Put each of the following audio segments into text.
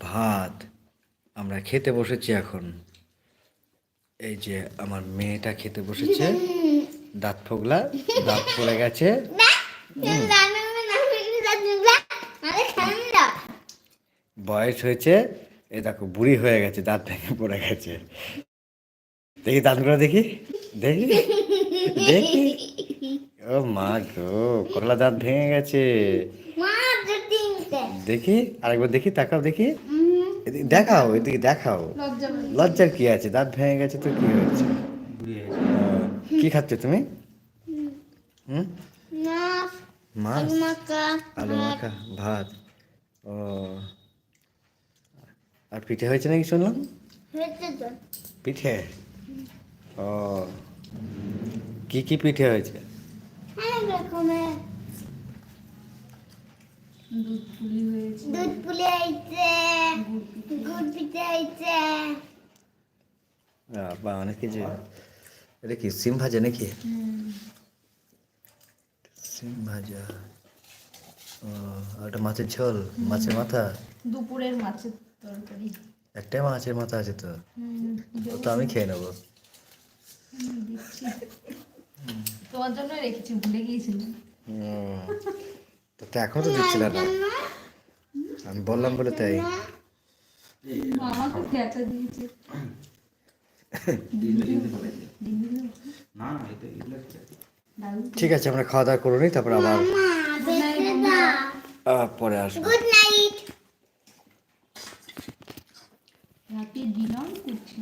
ভাত। আমরা খেতে বসেছি এখন। এই যে আমার মেয়েটা খেতে বসেছে। দাঁত ফোগলা, দাঁত পড়ে গেছে। বয়স হয়েছে, এ দেখো বুড়ি হয়ে গেছে, দাঁত ভেঙে পড়ে গেছে। দেখি দাঁতগুলো দেখি দেখি দেখি। ও মা গো, করলা দাঁত ভেঙে গেছে। দেখি আরেকবার দেখি তাকাও দেখি। এদিকে দেখাও এদিকে দেখাও। লজ্জার কি আছে? দাঁত ভেঙে গেছে তো কি হয়েছে? কি খাচ্ছ তুমি? হুম? মাছ? আলু মাখা ভাত। ও। আর পিঠে হয়েছে নাকি শুনলাম? পিঠে? ও। কি কি পিঠে হয়েছে? দুধ পুলি আইছে গুড় পিঠে আইছে বা অনেক কিছু এটা কি সিম ভাজা নাকি? সিম ভাজা। ও আর ওটা মাছের ঝোল মাছের মাথা? দুপুরের মাছের তরকারি। একটাই মাছের মাথা আছে তো? ও তো আমি খেয়ে নেব। তোমার জন্য রেখেছি ভুলে গিয়েছিলাম। তো তো এখন তো দিচ্ছিল না আমি বললাম বলে তাই। ঠিক আছে আমরা খাওয়া দাওয়া করে নিই তারপর আবার পরে আসব। গুড নাইট রাতে ডিনার করছি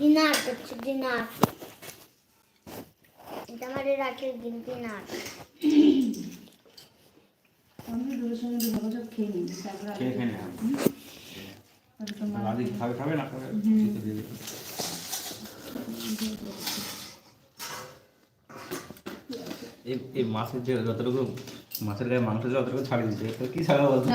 ডিনার করছি ডিনার এটা আমাদের রাতের ডিনার আমি দুটোর সঙ্গে দু ভালো খেয়ে নিই তারপর খেয়ে খাবে খাবে না খাবে এই মাছের যে যতটুকু মাছের গায়ে মাংস যতটুকু ছাড়িয়ে দিচ্ছে তো কি ছাড়া বলতে